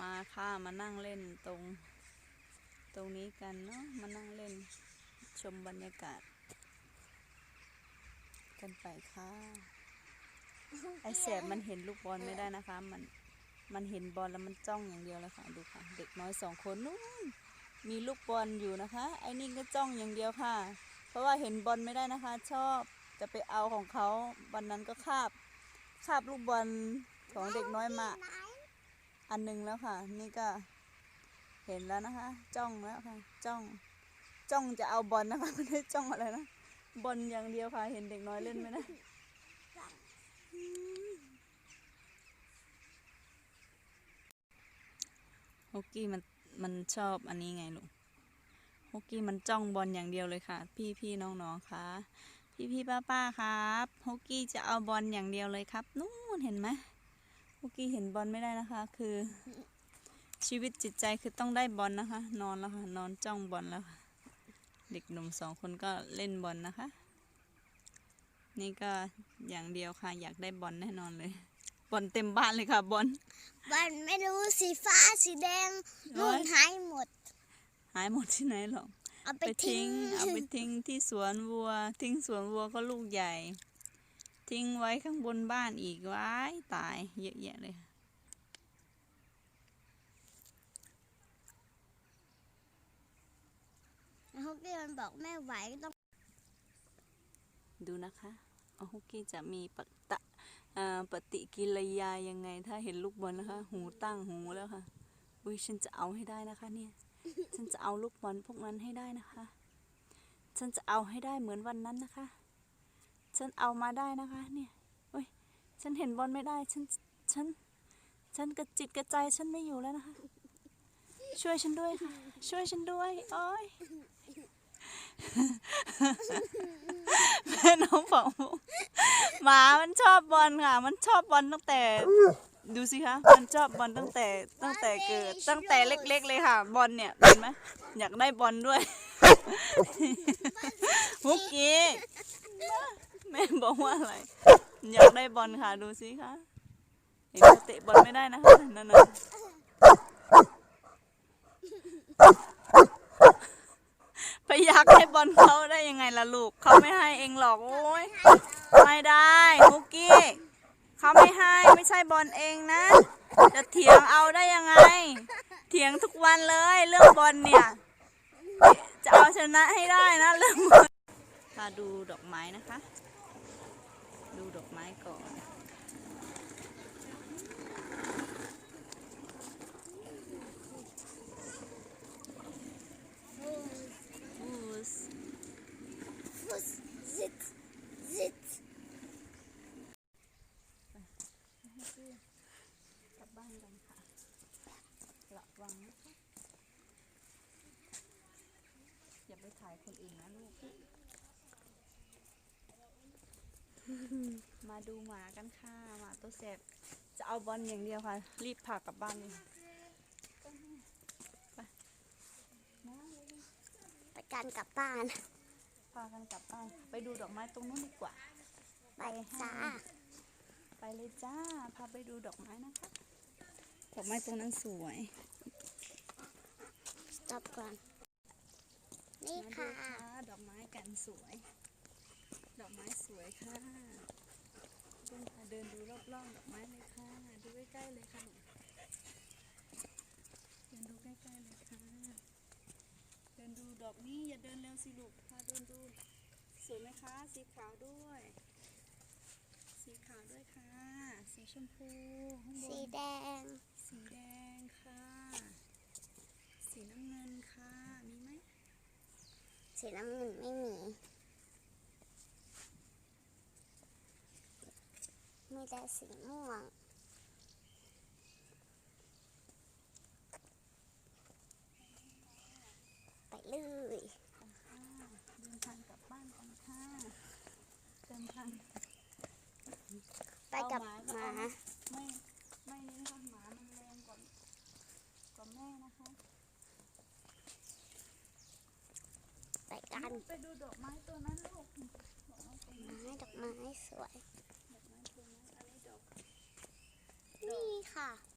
มาค่ะ มานั่งเล่นตรง ตรงนี้กันเนาะมานั่งเล่นชมบรรยากาศ กันไปค่ะ ไอแสบมันเห็นลูกบอลไม่ได้นะคะ มันมันเห็นบอลแล้วมันจ้องอย่างเดียวเลยค่ะ ดูค่ะ เด็กน้อยสองคนนู้นมีลูกบอลอยู่นะคะ ไอ้นี่ก็จ้องอย่างเดียวค่ะ เพราะว่าเห็นบอลไม่ได้นะคะ ชอบจะไปเอาของเขาวันนั้นก็คาบคาบลูกบอลของเด็กน้อยมา อันหนึงแล้วค่ะ นี่ก็เห็นแล้วนะคะ จ้องแล้วค่ะ จ้อง จ้องจะเอาบอลนะคะไม่ได้จ้องอะไรนะบอลอย่างเดียวค่ะ เห็นเด็กน้อยเล่นไหมนะฮอกกี้มันมันชอบอันนี้ไงลูกฮอกกี้มันจ้องบอลอย่างเดียวเลยค่ะ พี่พี่น้องน้องๆค่ะพี่พี่ป้าป้าครับฮอกกี้จะเอาบอลอย่างเดียวเลยครับ นู่นเห็นไหม เมื่อกี้เห็นบอลไม่ได้นะคะ คือ ชีวิตจิตใจคือต้องได้บอลนะคะ นอนแล้วค่ะ นอนจ้องบอลแล้วค่ะ เด็กหนุ่มสองคนก็เล่นบอลนะคะ นี่ก็อย่างเดียวค่ะ อยากได้บอลแน่นอนเลย บอลเต็มบ้านเลยค่ะบอลมันไม่รู้สีฟ้าสีแดงโอ้นู่ยนหายหมด หายหมดที่ไหนหรอกเอาไปไปทิ้ทิ้งงเอาไปทิ้งที่สวนวัว ทิ้งสวนวัวก็ลูกใหญ่ ทิ้งไว้ข้างบนบ้านอีกไว้ายตายเยอะแยะเลยค่ะแล้วฮอกกี้มันบอกไม่ไหวต้อง ดูนะคะเอาฮุกกี้จะมีปฏิตะเอ่อปฏิกิริยายังไง ถ้าเห็นลูกบอลนะคะ หูตั้งหูแล้วค่ะ อุ้ยฉันจะเอาให้ได้นะคะเนี่ย ฉันจะเอาลูกบอลพวกนั้นให้ได้นะคะ ฉันจะเอาให้ได้เหมือนวันนั้นนะคะ ฉันเอามาได้นะคะ เนี่ยอุ้ย ฉันเห็นบอลไม่ได้ ฉัน ฉัน ฉันกระจิตกระใจฉันไม่อยู่แล้วนะคะ ช่วยฉันด้วยค่ะ ช่วยฉันด้วย โอ้ยแม่น้องบอกหมามันชอบบอลค่ะ มันชอบบอลตั้งแต่ดูสิคะมันชอบบอลตั้งแต่ตั้งแต่เกิด ตั้งแต่เล็ก ๆ เลยค่ะ บอลเนี่ยเห็นไหมอยากได้บอลด้วยฮุกกี้ แม่บอกว่าอะไร อยากได้บอลค่ะดูสิคะเห็นเขาเตะบอลไม่ได้นะคะนั่นน่ะไปอยากได้บอลเขาได้ยังไงล่ะลูกเขาไม่ให้เองหรอกโอ้ยไม่ได้ฮุกกี้เขาไม่ให้ไม่ใช่บอลเองนะ จะเถียงเอาได้ยังไง เถียงทุกวันเลยเรื่องบอลเนี่ย จะเอาชนะให้ได้นะเรื่องบอลมาดูดอกไม้นะคะดูดอกไม้ก่อนอูสฟุสซิตซิตกลับบ้านกันค่ะระวังนะคะอย่าไปถ่ายคนอื่นนะลูก มาดูหมากันค่ะหมาตัวแสบจะเอาบอลอย่างเดียวค่ะ รีบพากลับบ้านเลยไปมาเลยไปกันกลับบ้าน พากันกลับบ้าน ไปดูดอกไม้ตรงนู้นดีกว่า ไปจ้า ไปเลยจ้า พาไปดูดอกไม้นะคะ ดอกไม้ตรงนั้นสวยจบก่อน นี่มาดูค่ะค่ะ ดอกไม้กันสวย ดอกไม้สวยค่ะเดินค่ะเดินดูรอบๆดอกไม้เลยค่ะ ดูใกล้ๆเลยค่ะเดินดูใกล้ๆเลยค่ะ เดินดูดอกนี้อย่าเดินเร็วสิลูกพาเดินดูสวยไหมคะ สีขาวด้วย สีขาวด้วยค่ะ สีชมพูข้างบสีนแดง สีแดงค่ะ สีน้ำเงินค่ะ มีไหม สีน้ำเงินไม่มี แต่สีม่วง ไปเลยค่ะเดินทางกลับบ้านกันค่ะเดินทางไปกับเอาหมาก็เอไม่ไม่นี่นะคะหมามันแรงกว่ากว่าแม่นะคะ ไปกันไปดูดอกไม้ตัวนั้นลูกดอกไม้ตัวนั้นไม้ดอกไม้สวยดอกไม้ตัว นี่ค่ะ